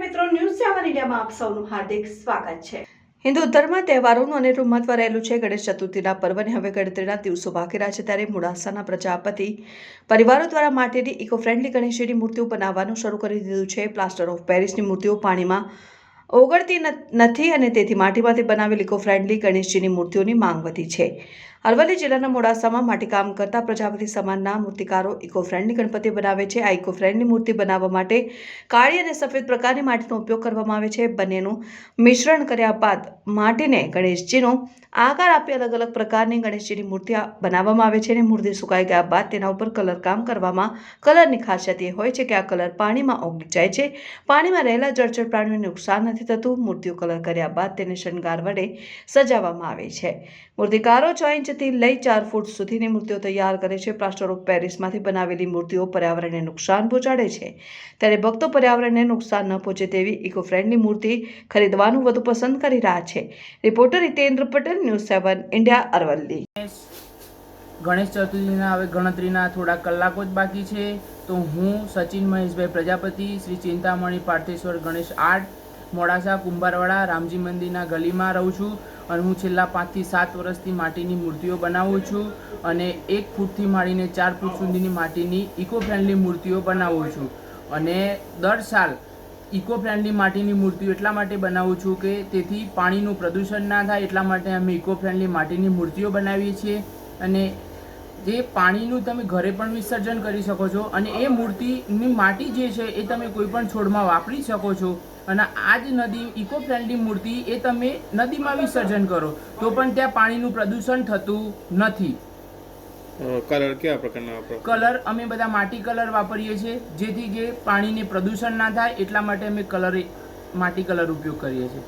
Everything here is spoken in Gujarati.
વન ઇન્ડિયામાં આપ સૌનું હાર્દિક સ્વાગત છે. હિન્દુ ધર્મ તહેવારોનું અનેરું મહત્વ રહેલું છે ગણેશ ચતુર્થીના પર્વને હવે ગણતરીના દિવસો બાકી રહ્યા છે ત્યારે મોડાસાના પ્રજાપતિ પરિવારો દ્વારા માટેની ઇકો ફ્રેન્ડલી ગણેશજીની મૂર્તિઓ બનાવવાનું શરૂ કરી દીધું છે. પ્લાસ્ટર ઓફ પેરિસની મૂર્તિઓ પાણીમાં ઓગળતી નથી અને તેથી માટીમાંથી બનાવેલ ઇકો ફ્રેન્ડલી ગણેશજીની મૂર્તિઓની માંગ વધી છે. અરવલ્લી જિલ્લાના મોડાસામાં માટીકામ કરતા પ્રજાપતિ સમાનના મૂર્તિકારો ઇકો ફ્રેન્ડની ગણપતિ બનાવે છે. આ ઇકો ફ્રેન્ડની મૂર્તિ બનાવવા માટે કાળી અને સફેદ પ્રકારની માટીનો ઉપયોગ કરવામાં આવે છે. બંનેનું મિશ્રણ કર્યા બાદ માટીને ગણેશજીનો આકાર આપી અલગ અલગ પ્રકારની ગણેશજીની મૂર્તિ બનાવવામાં આવે છે અને મૂર્તિ સુકાઈ ગયા બાદ તેના ઉપર કલર કામ કરવામાં કલરની ખાસિયત એ હોય છે કે આ કલર પાણીમાં ઓગળી જાય છે. પાણીમાં રહેલા જળચર પ્રાણીઓને નુકસાન નથી થતું. મૂર્તિઓ કલર કર્યા બાદ તેને શણગાર વડે સજાવવામાં આવે છે. મૂર્તિકારો છ ઇંચથી લઈ ચાર ફૂટ સુધીની મૂર્તિઓ તૈયાર કરે છે. પ્લાસ્ટર ઓફ પેરિસમાંથી બનાવેલી મૂર્તિઓ પર્યાવરણને નુકસાન પહોંચાડે છે. ત્યારે ભક્તો પર્યાવરણને નુકસાન ન પહોંચે તેવી ઇકો ફ્રેન્ડલી મૂર્તિ ખરીદવાનું વધુ પસંદ કરી રહ્યા છે. Reporter Hitendra Patel, news seven India, Aravalli. Ganesh ચતુર્થીના હવે ગણતરીના થોડા કલાકો જ બાકી છે. તો હું સચિન મહેશભાઈ પ્રજાપતિ, શ્રી ચિંતામણી, પાર્થેશ્વર ગણેશ આર્ટ, મોડાસા, કુંભારવાડા, રામજી મંદિરના ગલીમાં રહું છું. અને હું છેલ્લા પાંચથી સાત વર્ષથી માટીની મૂર્તિઓ બનાવું છું અને એક ફૂટથી માંડીને ચાર ફૂટ સુધીની માટીની ઇકો ફ્રેન્ડલી મૂર્તિઓ બનાવું છું. અને દર સાલ ઇકો ફ્રેન્ડલી માટીની મૂર્તિઓ એટલા માટે બનાવું છું કે તેથી પાણીનું પ્રદૂષણ ના થાય, એટલા માટે અમે ઇકો ફ્રેન્ડલી માટીની મૂર્તિઓ બનાવીએ છીએ અને જે પાણીનું તમે ઘરે પણ વિસર્જન કરી શકો છો અને એ મૂર્તિની માટી જે છે એ તમે કોઈ પણ છોડમાં વાપરી શકો છો. અને આ જ નદી ઇકો ફ્રેન્ડલી મૂર્તિ એ તમે નદીમાં વિસર્જન કરો. તો પણ ત્યાં પાણીનું પ્રદૂષણ થતું નથી. કલર કયા પ્રકારના વાપરો? કલર અમે બધા માટી કલર વાપરીએ છીએ. જેથી જે પાણીને પ્રદૂષણ ના થાય એટલા માટે અમે કલર માટી કલર ઉપયોગ કરીએ છીએ.